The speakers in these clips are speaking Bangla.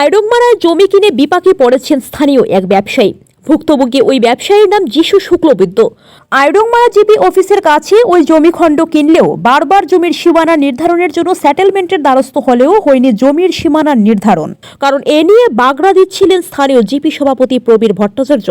আয়রংমারায় জমি কিনে বিপাকে পড়েছেন স্থানীয় এক ব্যবসায়ী। ভুক্তভোগী ওই ব্যবসায়ীর নাম যিশু শুক্লবৈদ্য। আয়রংমারা জিপি অফিসের কাছে ওই জমিখণ্ড কিনলেও বারবার জমির সীমানা নির্ধারণের জন্য সেটেলমেন্টের দ্বারস্থ হলেও হয়নি জমির সীমানা নির্ধারণ। কারণ এ নিয়ে বাগড়া দিচ্ছিলেন স্থানীয় জিপি সভাপতি প্রবীর ভট্টাচার্য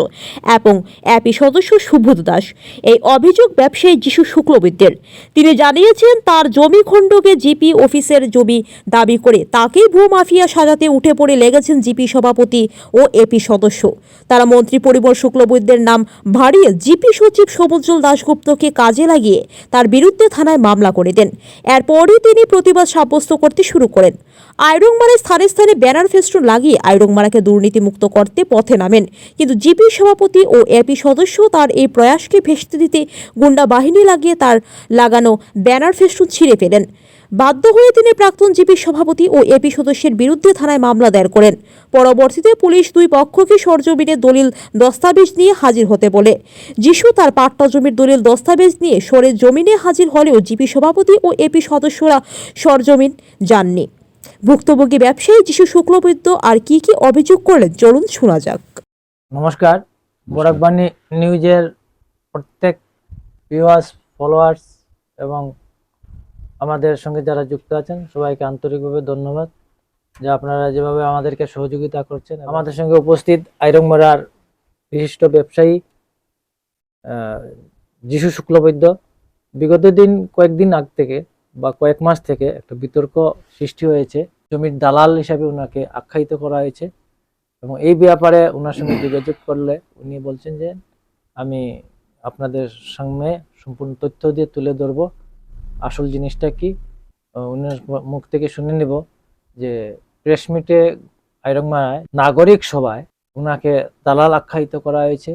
এবং অ্যাপি সদস্য সুবোধ দাস। এই অভিযোগ ব্যবসায়ী যিশু শুক্লবৈদ্যের। তিনি জানিয়েছেন, তার জমি খণ্ডকে জিপি অফিসের জমি দাবি করে তাকেই ভূমাফিয়া সাজাতে উঠে পড়ে লেগেছেন জিপি সভাপতি ও এপি সদস্য। তারা মন্ত্রী পরিমল শুক্লবৈদ্যের নাম ভাড়িয়ে জিপি সচিব সমুজ্জ্বল দাশগুপ্তকে কাজে লাগিয়ে তার বিরুদ্ধে থানায় মামলা করে দেন। এরপরই তিনি প্রতিবাদ সাব্যস্ত করতে শুরু করেন। আয়রংমারায় স্থানে স্থানে ব্যানার ফেস্টুন লাগিয়ে আয়রংমারাকে দুর্নীতিমুক্ত করতে পথে নামেন। কিন্তু জিপি সভাপতি ও এপি সদস্য তার এই প্রয়াসকে ভেস্তে দিতে গুন্ডা বাহিনী লাগিয়ে তার লাগানো ব্যানার ফেস্টুন ছিঁড়ে ফেলেন। বাধ্য হয়ে তিনি প্রাক্তন জিপি সভাপতি ও এপি সদস্যের বিরুদ্ধে থানায় মামলা দায়ের করেন। পরবর্তীতে পুলিশ দুই পক্ষকে সরজমিনে দলিল দস্তাবেজ নিয়ে হাজির হতে বলে। যিশু তার পাট্টা জমির দলিল দস্তাবেজ নিয়ে সরে জমিনে হাজির হলেও জিপি সভাপতি ও এপি সদস্যরা সরজমিন যাননি। ভুক্তভোগী ব্যবসায়ী যিশু শুক্লবৈদ্য আর কি কি অভিযোগ করলেন চলুন শোনা যাক। নমস্কার, বরাকবাণী নিউজের প্রত্যেক ভিউয়ার্স ফলোয়ার্স এবং আমাদের সঙ্গে যারা যুক্ত আছেন, সবাইকে আন্তরিকভাবে ধন্যবাদ যে আপনারা যেভাবে আমাদেরকে সহযোগিতা করছেন। আমাদের সঙ্গে উপস্থিত আইরংমরার বিশিষ্ট ব্যবসায়ী যিশু শুক্লবৈদ্য, বিগত দিন কয়েকদিন আগ থেকে বা কয়েক মাস থেকে একটা বিতর্ক সৃষ্টি হয়েছে। জমির দালাল হিসাবে ওনাকে আখ্যায়িত করা হয়েছে এবং এই ব্যাপারে ওনার সঙ্গে যোগাযোগ করলে উনি বলছেন যে, আমি আপনাদের সামনে সম্পূর্ণ তথ্য দিয়ে তুলে ধরবো। আসল জিনিসটা কি? উনার মুখ থেকে শুনে নেব যে প্রেস মিটে আইরংমায় নাগরিক সভায় ওনাকে দালাল আখ্যায়িত করা হয়েছে।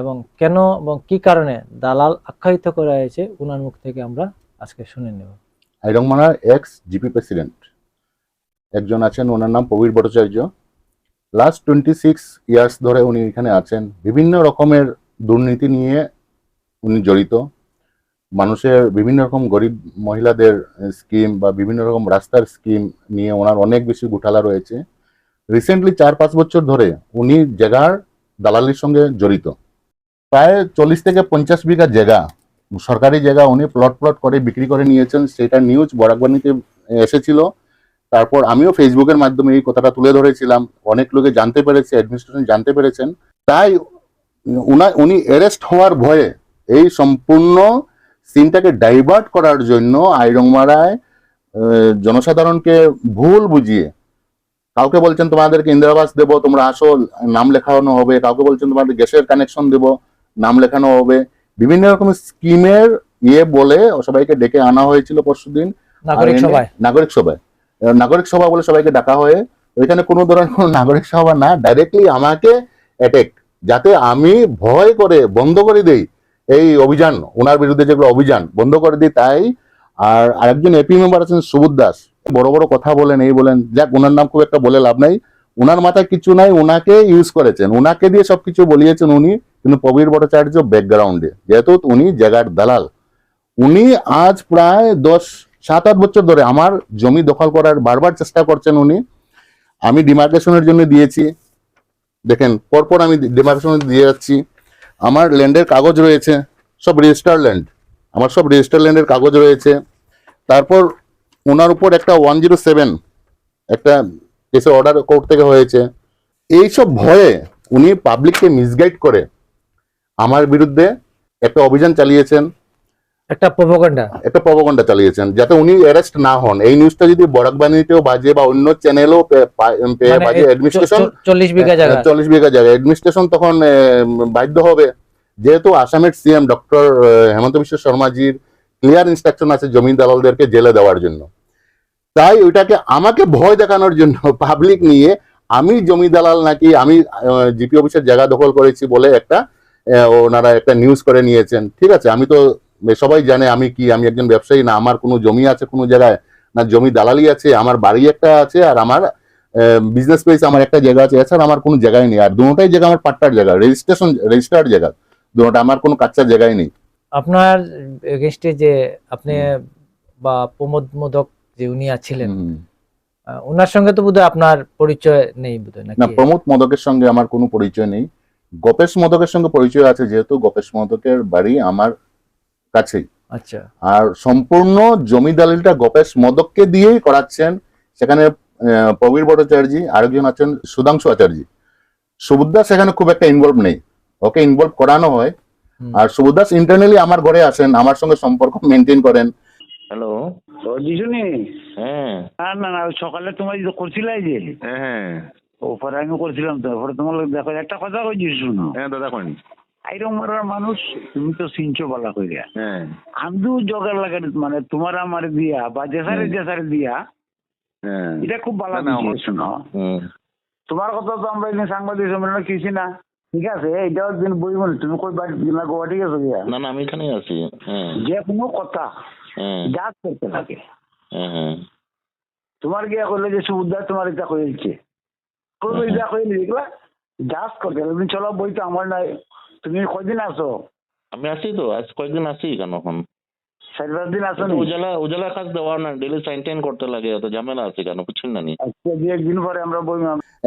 এবং কেন এবং কি কারণে দালাল আখ্যায়িত করা হয়েছে ওনার মুখ থেকে আমরা আজকে শুনে নেব। আইরংমানার এক্স জিপি প্রেসিডেন্ট একজন আছেন ওনার নাম Prabir Bhattacharya. Last twenty six years ধরে উনি এখানে আছেন। বিভিন্ন রকমের দুর্নীতি নিয়ে উনি জড়িত। মানুষের বিভিন্ন রকম গরিব মহিলাদের স্কিম বা বিভিন্ন রকম রাস্তার স্কিম নিয়ে ওনার অনেক বেশি ঘোটালা রয়েছে। রিসেন্টলি চার পাঁচ বছর ধরে উনি জায়গার দালালির সঙ্গে জড়িত। প্রায় চল্লিশ থেকে পঞ্চাশ বিঘা জায়গা, সরকারি জায়গা উনি প্লট প্লট করে বিক্রি করে নিয়েছেন। সেটা নিউজ বরাকবাণীতে এসেছিল। তারপর আমিও ফেসবুকের মাধ্যমে এই কথাটা তুলে ধরেছিলাম। অনেক লোকে জানতে পেরেছে অ্যাডমিনিস্ট্রেশন জানতে পেরেছেন। তাই উনা উনি অ্যারেস্ট হওয়ার ভয়ে এই সম্পূর্ণ সিনটাকে ডাইভার্ট করার জন্য আইরংমারায় জনসাধারণকে ভুল বুঝিয়ে, কাউকে বলছেন তোমাদেরকে ইন্দিরাবাস দেবো, তোমরা আসো, নাম লেখানো হবে, কাউকে বলছেন তোমাদের গ্যাসের কানেকশন দেবো নাম লেখানো হবে। বিভিন্ন রকম স্কিমের ইয়ে বলে সবাইকে ডেকে আনা হয়েছিল নাগরিক এনে- সভায়? নাগরিক সভায়। নাগরিক সভা বলে সবাইকে ডাকা হয়ে ওইখানে কোনো ধরনের কোনো নাগরিক সভা না ডাইরেক্টলি আমাকে অ্যাটেক যাতে আমি ভয় করে বন্ধ করে দেই এই অভিযান ওনার বিরুদ্ধে যেগুলো অভিযান বন্ধ করে দিই তাই। আর আরেকজন এপি মেম্বার আছেন সুবোধ দাস বড় বড় কথা বলেন এই বলেন যাক ওনার নাম খুব একটা বলে লাভ নাই। ওনার মাথায় কিছু নাই ওনাকে ইউজ করেছেন ওনাকে দিয়ে সবকিছু বলিয়েছেন উনি। কিন্তু প্রবীর ভট্টাচার্য ব্যাকগ্রাউন্ডে যেহেতু উনি জায়গার দালাল। উনি আজ প্রায় দশ সাত আট বছর ধরে আমার জমি দখল করার বারবার চেষ্টা করছেন উনি। আমি ডিমার্কেশনের জন্য দিয়েছি। দেখেন, পরপর আমি ডিমার্কেশন দিয়ে যাচ্ছি। আমার ল্যান্ডের কাগজ রয়েছে, সব রেজিস্টার ল্যান্ড আমার সব রেজিস্টার ল্যান্ডের কাগজ রয়েছে। তারপর ওনার উপর একটা ওয়ান জিরো সেভেন একটা কেসের অর্ডার কোর্ট থেকে হয়েছে। এইসব ভয়ে উনি পাবলিককে মিসগাইড করে আমার বিরুদ্ধে একটা অভিযান চালিয়েছেন। একটা প্রোপাগান্ডা একটা প্রবগন্ডা চালিয়েছেন যাতে উনি অ্যারেস্ট না হন। এই নিউজটা যদি বরাকবাণীতেও বাজে বা অন্য চ্যানেলও বাজে অ্যাডমিনিস্ট্রেশন চল্লিশ বিঘা জায়গা। চল্লিশ বিঘা জায়গা। অ্যাডমিনিস্ট্রেশন তখন বাধ্য হবে। যেহেতু আসামের সিএম ডক্টর হেমন্ত বিশ্ব শর্মাজির ক্লিয়ার ইনস্ট্রাকশন আছে জমি দালালদেরকে জেলে দেওয়ার জন্য। তাই ওইটাকে আমাকে ভয় দেখানোর জন্য পাবলিক নিয়ে আমি জমি দালাল নাকি আমি জিপি অফিসের জায়গা দখল করেছি বলে একটা ওনারা একটা নিউজ করে নিয়েছেন। ঠিক আছে আমি তো সবাই জানে আমি কি আমি একজন ব্যবসায়ী না আমার কোনো জমি আছে কোনো জায়গায় না জমি দালালি আছে আমার বাড়ি একটা আছে আর আমার বিজনেস প্লেস আমার একটা জায়গা আছে এছাড়া আমার কোনো জায়গায় নেই। আর দুটাই জায়গা আমার পাট্টার জায়গা রেজিস্ট্রেশন রেজিস্টার্ড জায়গা দুটা আমার কোনো কাচ্চার জায়গায় নেই। আপনার এগেনস্টে যে আপনি বা প্রমোদ মোদক যে উনি আছিলেন ওনার সঙ্গে তো বোধহয় আপনার পরিচয় নেই বোধহয় না প্রমোদ মদকের সঙ্গে আমার কোনো পরিচয় নেই। গোপেশ মদকের সঙ্গে পরিচয় আছে যেহেতু গোপেশ মদকের বাড়ি আমার কাছেই। আচ্ছা। আর সম্পূর্ণ জমি দলিলটা গোপেশ মদককে দিয়েই করাচ্ছেন সেখানে প্রবীর ভট্টাচার্য আরেকজন আছেন সুধাংশু আচার্য। সুবুদ্দাস সেখানে খুব একটা ইনভলভ নেই। ওকে ইনভলভ করানো হয়। আর সুবুদাস ইন্টারনালি আমার ঘরে আসেন আমার সঙ্গে সম্পর্ক মেনটেন করেন। হ্যালো দিশুনি? হ্যাঁ। না না সকালে তোমার যে করছিলাই যে? হ্যাঁ হ্যাঁ। ওপরে আমি করছিলাম তো ওপরে তোমার দেখো একটা কথা কইছি শুনো। হ্যাঁ দাদা মারার মানুষ তুমি তো চিনছো বলা কইরা। হ্যাঁ। জগার লাগে মানে তোমার আমার দিয়া বা জেসারে জেসারে দিয়া হ্যাঁ। এটা খুব ভালো না, শুনো। তোমার কথা তো আমরা এখানে সাংবাদিক সম্মেলনে কিছু না। ঠিক আছে দিন বই মনে তুমি কই বাড়ি না গোয়া ঠিক আছে গিয়া? না না আমি এখানেই আছি হ্যাঁ। যে কোনো কথা হ্যাঁ। যা করতে লাগে। তোমার গিয়া করলে যে সুবিধা তোমার এটা হয়েছে দেখলা জাজ করতে তুমি চলো বই তো আমার নাই। তুমি কয়দিন আসো আমি আছি তো আজ কয়েকদিন আছি কেন এখন? চার পাঁচ দিন আসো উজালা উজালা কাজ দেওয়া না ডেলি সাইন টাইন করতে লাগে এত ঝামেলা আছে কেন? বুঝছেন না নি? আজকে দু একদিন পরে আমরা বই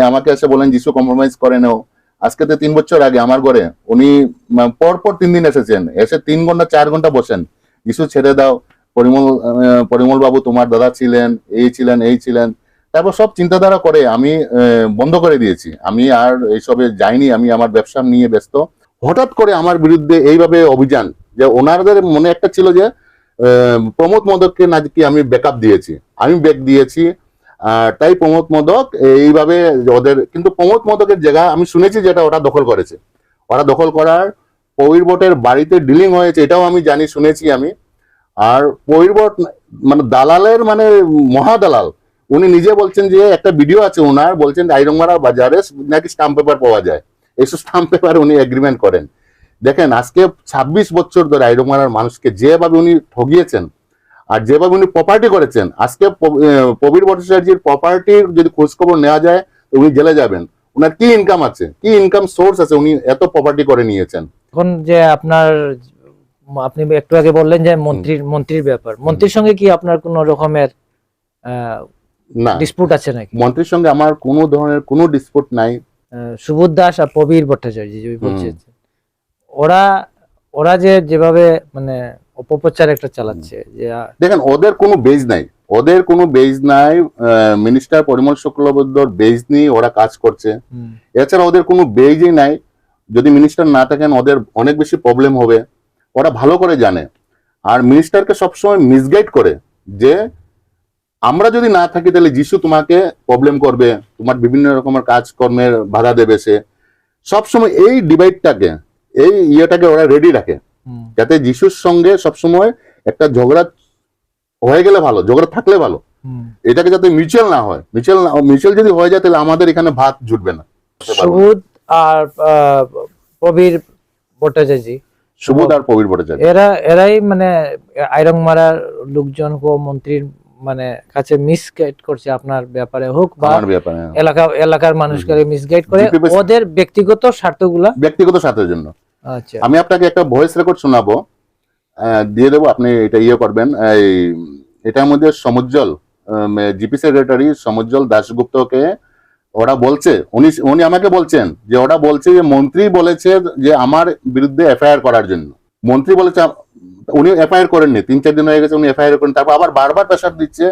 আমাকে এসে বলেন যিশু কম্প্রোমাইজ করে নেও। আজকে তো তিন বছর আগে আমার ঘরে উনি পর পর তিন দিন এসেছেন। এসে তিন ঘণ্টা চার ঘণ্টা বসেন। যিশু ছেড়ে দাও। পরিমল পরিমল বাবু তোমার দাদা ছিলেন এই ছিলেন এই ছিলেন। তারপর সব চিন্তাধারা করে আমি বন্ধ করে দিয়েছি। আমি আর এইসবে যাইনি, আমি আমার ব্যবসা নিয়ে ব্যস্ত। হঠাৎ করে আমার বিরুদ্ধে এইভাবে অভিযান যে ওনাদের মনে একটা ছিল যে প্রমোদ মদককে নাকি আমি ব্যাকআপ দিয়েছি। আমি ব্যাক দিয়েছি তাই প্রমোদ মদক এইভাবে ওদের, কিন্তু প্রমোদ মদকের জায়গা আমি শুনেছি যেটা ওরা দখল করেছে। ওরা দখল করার পৈরবটের বাড়িতে ডিলিং হয়েছে, এটাও আমি জানি, শুনেছি আমি। আর পৈরবট মানে দালালের মানে মহাদালাল উনি নিজে বলছেন যে একটা ভিডিও আছে ওনার বলছেন আইরংমারা বাজারে নাকি স্টাম্প পেপার পাওয়া যায়। এইসব স্টাম্প পেপার উনি এগ্রিমেন্ট করেন। দেখেন, আজকে ছাব্বিশ বছর ধরে আইরংমারার মানুষকে যেভাবে উনি ঠগিয়েছেন আর যেভাবে উনি প্রপার্টি করেছেন, আজকে প্রবীর ভট্টাচার্যের প্রপার্টির যদি খোঁজখবর নেওয়া যায়, তো উনি জেলে যাবেন। ওনার কি ইনকাম আছে? কি ইনকাম সোর্স আছে উনি এত প্রপার্টি করে নিয়েছেন? এখন যে আপনার, আপনি একটু আগে বললেন যে মন্ত্রীর মন্ত্রীর ব্যাপার। মন্ত্রীর সঙ্গে কি আপনার কোন রকমের না। ডিসপুট আছে নাকি? মন্ত্রীর সঙ্গে আমার কোনো ধরনের কোনো ডিসপুট নাই। সুবোধ দাস আর প্রবীর ভট্টাচার্য যে বলছেন ওরা ওরা যে যেভাবে মানে অপপ্রচার একটা চালাচ্ছে যে দেখেন ওদের কোনো বেজ নাই। ওদের কোনো বেজ নাই মিনিস্টার পরিমল শুক্লবৈদ্যর বেজ নিয়ে ওরা কাজ করছে। এছাড়া ওদের কোনো বেজই নাই। যদি মিনিস্টার না থাকেন ওদের অনেক বেশি প্রবলেম হবে। ওরা ভালো করে জানে। আর মিনিস্টারকে সবসময় মিসগাইড করে যে আমরা যদি না থাকি তাহলে যিশু তোমাকে প্রবলেম করবে তোমার বিভিন্ন রকমের কাজকর্মের বাধা দেবে সে। সবসময় এই ডিভাইডটাকে এই ইয়েটাকে ওরা রেডি রাখে। যাতে যিশুর সঙ্গে সবসময় একটা ঝগড়া হয়ে গেলে ভালো ঝগড়া থাকলে ভালো। এটাকে যাতে মিউচুয়াল না হয় মিউচুয়াল মিউচুয়াল যদি হয়ে যায় তাহলে আমাদের এখানে ভাত জুটবে না। সুবোধ আর প্রবীর ভট্টাচার্য। সুবোধ আর প্রবীর ভট্টাচার্য। এরা এরাই মানে আইরং লোকজন ও মন্ত্রীর মানে কাছে মিসগাইড করছে আপনার ব্যাপারে হোক বা হ্যাঁ। এলাকা এলাকার মানুষকে মিসগাইড করে ওদের ব্যক্তিগত স্বার্থগুলা? ব্যক্তিগত স্বার্থের জন্য। আচ্ছা। আমি আপনাকে একটা ভয়েস রেকর্ড শোনাবো। দিয়ে দেবো আপনি এটা ইয়ে করবেন। এই এটার মধ্যে সমুজ্জ্বল জিপি সেক্রেটারি সমুজ্জ্বল দাশগুপ্তকে ওরা বলছে উনি উনি আমাকে বলছেন যে ওরা বলছে যে মন্ত্রী বলেছে যে আমার বিরুদ্ধে এফআইআর করার জন্য। মন্ত্রী বলেছে উনি এফআইআর করেননি তিন চার দিন হয়ে গেছে উনি এফআইআর করেন তারপর আবার বারবার প্রেশার দিচ্ছে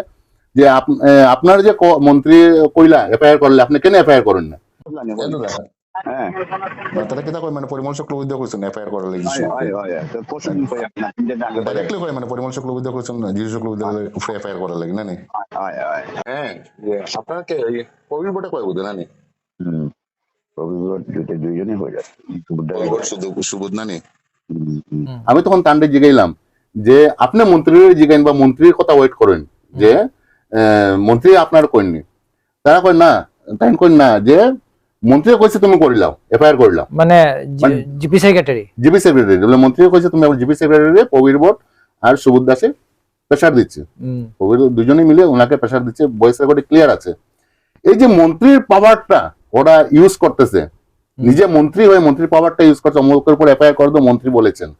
যে আপ- আপনার যে মন্ত্রী কইলা এফআইআর করলে আপনি কেন এফআইআর করেন না? হ্যাঁ। তাহলে কেটা কয় মানে পরিমল শুক্লবৈদ্য কইছেন এফআইআর করার লাগি হয়। হয়। হয় মানে পরিমল কইছেন জিজু উপরে এফআইআর করার না নি হয় হয় হ্যাঁ আপনাকে প্রবীর বটে কয় বুঝে না দুইজনই হয়ে যাচ্ছে সুবোধ না নি আমি তখন তান্ডে জিগাইলাম যে আপনি মন্ত্রীর জিগাইন বা মন্ত্রীর কথা ওয়েট করেন যে মন্ত্রী আপনার কইননি। তারা কই না। তাই কই না। যে মন্ত্রী কইছে তুমি করিলাও এফআইআর করিলাও মানে মানে- জিপি সেক্রেটারি? GP secretary. বলে মন্ত্রী কইছে তুমি জিপি সেক্রেটারি প্রবীর বট আর সুবোধ দাসে প্রেশার দিচ্ছে। প্রবীর দুজনেই মিলে ওনাকে প্রেশার দিচ্ছে ভয়েস রেকর্ডে ক্লিয়ার আছে। এই যে মন্ত্রীর পাওয়ারটা ওরা ইউজ করতেছে নিজে মন্ত্রী হয়ে মন্ত্রীর পাওয়ারটা ইউজ করছে, অমুকের উপর এফআইআর করে তো মন্ত্রী বলেছেন।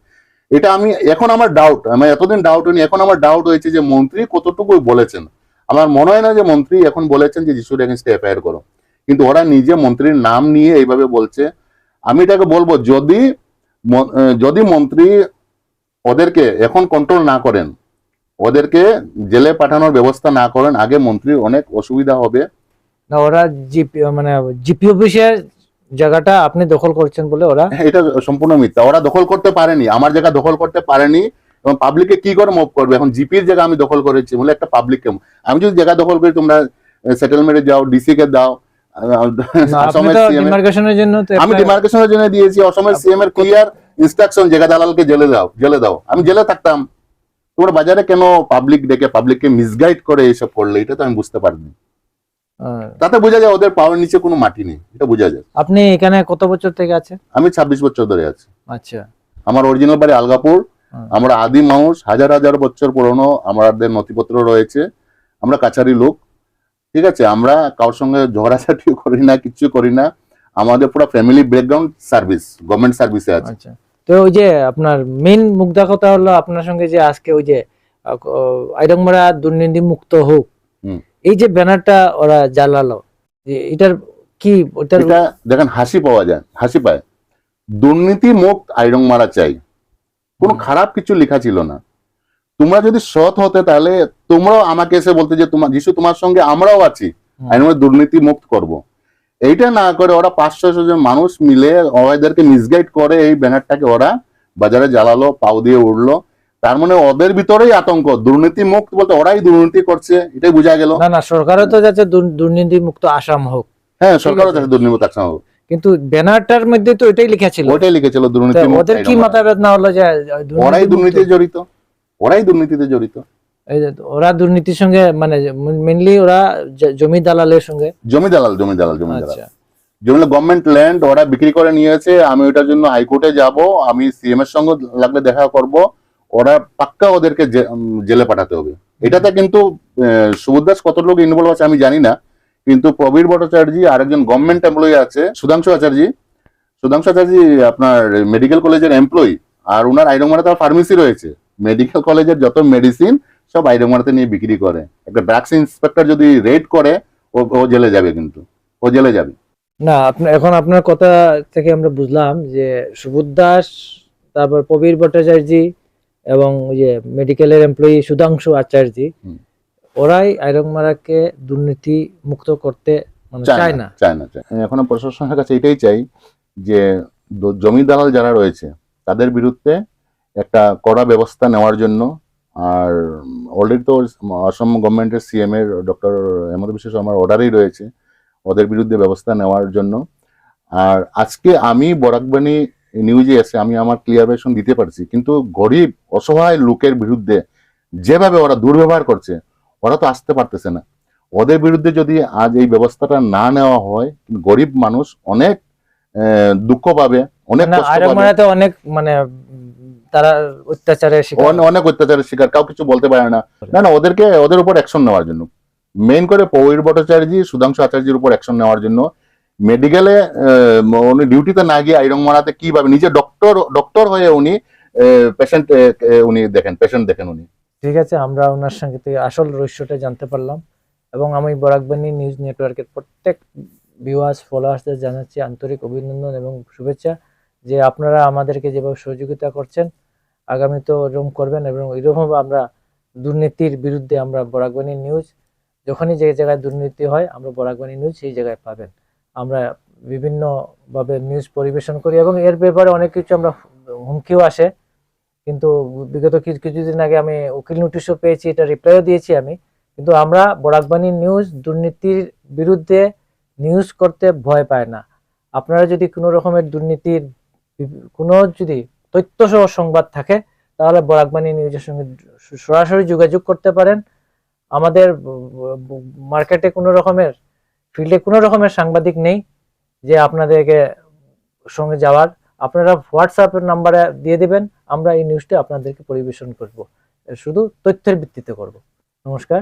এটা আমি, এখন আমার ডাউট আমার এতদিন ডাউট হয়নি এখন আমার ডাউট হয়েছে যে মন্ত্রী কতটুকু বলেছেন। আমার মনে হয় না যে মন্ত্রী এখন বলেছেন যে যিশুর এগেনস্টে এফআইআর করো। কিন্তু ওরা নিজে মন্ত্রীর নাম নিয়ে এইভাবে বলছে। আমি এটাকে বলব, যদি যদি মন্ত্রী ওদেরকে এখন কন্ট্রোল না করেন, ওদেরকে জেলে পাঠানোর ব্যবস্থা না করেন, আগে মন্ত্রীর অনেক অসুবিধা হবে। ওরা মানে জিপি অফিসের জায়গাটা আপনি দখল করছেন বলে ওরা হ্যাঁ, এটা সম্পূর্ণ মিথ্যা। ওরা দখল করতে পারেনি। আমার জায়গা দখল করতে পারেনি এবং পাবলিককে কি করে মুভ করবে? এখন জিপির জায়গা আমি দখল করেছি বলে একটা পাবলিককে আমি যদি জায়গা দখল করি তোমরা সেটেলমেন্টে যাও ডিসি কে দাও আমি ডিমার্কেশনের জন্য দিয়েছি অসমের সিএম এর ক্লিয়ার ইনস্ট্রাকশন জায়গা দালালকে জেলে দাও জেলে দাও। আমি জেলে থাকতাম। তোমরা বাজারে কেন পাবলিক ডেকে পাবলিককে মিসগাইড করে এইসব করলে? এটা তো আমি বুঝতে পারিনি। তাতে বোঝা যায় ওদের পাওয়ার নিচে কোনো মাটি নেই এটা বোঝা যায়। আপনি এখানে কত বছর থেকে আছেন? আমি ছাব্বিশ বছর ধরে আছি। আচ্ছা। আমার অরিজিনাল বাড়ি আলগাপুর। আমরা আদি মানুষ হাজার হাজার বছর পুরনো আমাদের নথিপত্র রয়েছে। আমরা কাছারি লোক ঠিক আছে? আমরা কারোর সঙ্গে ঝগড়াঝাটিও করি না কিছু করি না। আমাদের পুরো ফ্যামিলি ব্যাকগ্রাউন্ড সার্ভিস গভর্নমেন্ট সার্ভিসে আছে। আচ্ছা। তো ওই যে আপনার মেইন মুদ্রা কথা হলো আপনার সঙ্গে যে আজকে ওই যে আইরংমারা দুর্নীতি মুক্ত হোক। হুম। এই যে ব্যানারটা ওরা জ্বালালো যে এটার কি ওটার দেখেন হাসি পাওয়া যায় হাসি পায়। দুর্নীতি মুক্ত আইরং মারা চাই। কোনো খারাপ কিছু লেখা ছিল না। তোমরা যদি সৎ হতে তাহলে তোমরাও আমাকে এসে বলতে যে তোমার যিশু তোমার সঙ্গে আমরাও আছি। দুর্নীতি মুক্ত করব। এইটা না করে ওরা পাঁচশো জন মানুষ মিলে ওদেরকে মিসগাইড করে এই ব্যানারটাকে ওরা বাজারে জ্বালালো পাও দিয়ে উঠল তার মানে ওদের ভিতরেই আতঙ্ক দুর্নীতি মুক্ত বলতে ওরাই দুর্নীতি করছে এটাই বোঝা গেল। না না সরকারও তো যাচ্ছে দুর্নীতি মুক্ত আসাম হোক। হ্যাঁ সরকারও। চাচ্ছে দুর্নীতি মুক্ত আসাম হোক। কিন্তু ব্যানারটার মধ্যে তো এটাই লেখা ছিল। লিখেছিল তা দুর্নীতি ওদের কি হলো যে ওরাই দুর্নীতিতে জড়িত। ওরাই দুর্নীতিতে জড়িত। এই যে ওরা দুর্নীতির সঙ্গে মানে মেনলি ওরা জমি দালালের সঙ্গে। জমি দালাল জমি দালাল জমি দালাল। আচ্ছা। গভর্নমেন্ট ল্যান্ড ওরা বিক্রি করে নিয়েছে আমি ওটার জন্য হাইকোর্টে যাব আমি সিএম এর সঙ্গে লাগলে দেখা করব। ওরা পাক্কা ওদেরকে জেলে পাঠাতে হবে। এটাতে কিন্তু আহ, সুবোধ কত লোক ইনভলভ আছে আমি জানি না কিন্তু প্রবীর ভট্টাচার্য আরেকজন গভর্নমেন্ট এমপ্লয়ি আছে সুধাংশু আচার্য। সুধাংশু আচার্য আপনার মেডিকেল কলেজের এমপ্লয়ি আর ওনার আইরংমারাতে ফার্মেসি রয়েছে। মেডিকেল কলেজের যত মেডিসিন সব আইরংমারাতে নিয়ে বিক্রি করে। একটা ড্রাগস ইন্সপেক্টর যদি রেড করে ও ও জেলে যাবে কিন্তু। ও জেলে যাবে। না এখন আপনার কথা থেকে আমরা বুঝলাম যে সুবোধ দাস তারপর প্রবীর ভট্টাচার্য এবং যে মেডিকেলের এমপ্লয়ি সুধাংশু আচার্য। ওরাই আইরংমারাকে দুর্নীতি মুক্ত করতে মানে চায় না চায় না না। এখন প্রশাসনের কাছে এটাই চাই যে জমি দালাল যারা রয়েছে তাদের বিরুদ্ধে একটা কড়া ব্যবস্থা নেওয়ার জন্য আর অলরেডি তো অসম গভর্নমেন্টের সিএম এর ডক্টর হেমন্ত বিশ্ব শর্মার অর্ডারই রয়েছে ওদের বিরুদ্ধে ব্যবস্থা নেওয়ার জন্য আর আজকে আমি বরাকবাণী নিউজে এসে আমি আমার ক্লিয়ার ক্লিয়ারেশন দিতে পারছি। কিন্তু গরিব অসহায় লোকের বিরুদ্ধে যেভাবে ওরা দুর্ব্যবহার করছে ওরা তো আসতে পারতেছে না। ওদের বিরুদ্ধে যদি আজ এই ব্যবস্থাটা না নেওয়া হয় গরিব মানুষ অনেক দুঃখ পাবে অনেক অনেক মানে তারা অত্যাচারের শিকার। অনেক অত্যাচারের শিকার কাউ কিছু বলতে পারে না। না না ওদেরকে ওদের উপর অ্যাকশন নেওয়ার জন্য। মেইন করে পৌর ভট্টাচার্য সুধাংশু আচার্যের উপর অ্যাকশন নেওয়ার জন্য। মেডিকেলে উনি ডিউটিতে না গিয়ে আইরং মারাতে কীভাবে নিজে ডক্টর ডক্টর হয়ে উনি পেশেন্ট উনি দেখেন পেশেন্ট দেখেন উনি। ঠিক আছে, আমরা ওনার সঙ্গে আসল রহস্যটা জানতে পারলাম। এবং আমি বরাকবাণী নিউজ নেটওয়ার্কের প্রত্যেক ভিউয়ার্স ফলোয়ার্সদের জানাচ্ছি আন্তরিক অভিনন্দন এবং শুভেচ্ছা যে আপনারা আমাদেরকে যেভাবে সহযোগিতা করছেন আগামী তো এরকম করবেন এবং এরকমভাবে আমরা দুর্নীতির বিরুদ্ধে আমরা বরাকবাণী নিউজ যখনই যে জায়গায় দুর্নীতি হয়, আমরা বরাকবাণী নিউজ সেই জায়গায় পাবেন। আমরা বিভিন্নভাবে নিউজ পরিবেশন করি এবং এর ব্যাপারে অনেক কিছু আমরা হুমকিও আসে। কিন্তু বিগত কিছু কিছুদিন আগে আমি উকিল নোটিশও পেয়েছি, এটা রিপ্লাইও দিয়েছি আমি। কিন্তু আমরা বরাকবাণী নিউজ দুর্নীতির বিরুদ্ধে নিউজ করতে ভয় পায় না। আপনারা যদি কোনো রকমের দুর্নীতির কোনো যদি তথ্যসহ সংবাদ থাকে, তাহলে বরাকবাণী নিউজের সঙ্গে সরাসরি যোগাযোগ করতে পারেন। আমাদের মার্কেটে কোনো রকমের ফিল্ডে কোনো রকমের সাংবাদিক নেই যে আপনাদেরকে সঙ্গে যাওয়ার। আপনারা হোয়াটসঅ্যাপের নাম্বারে দিয়ে দেবেন, আমরা এই নিউজটি আপনাদেরকে পরিবেশন করব। শুধু তথ্যের ভিত্তিতে করব। নমস্কার।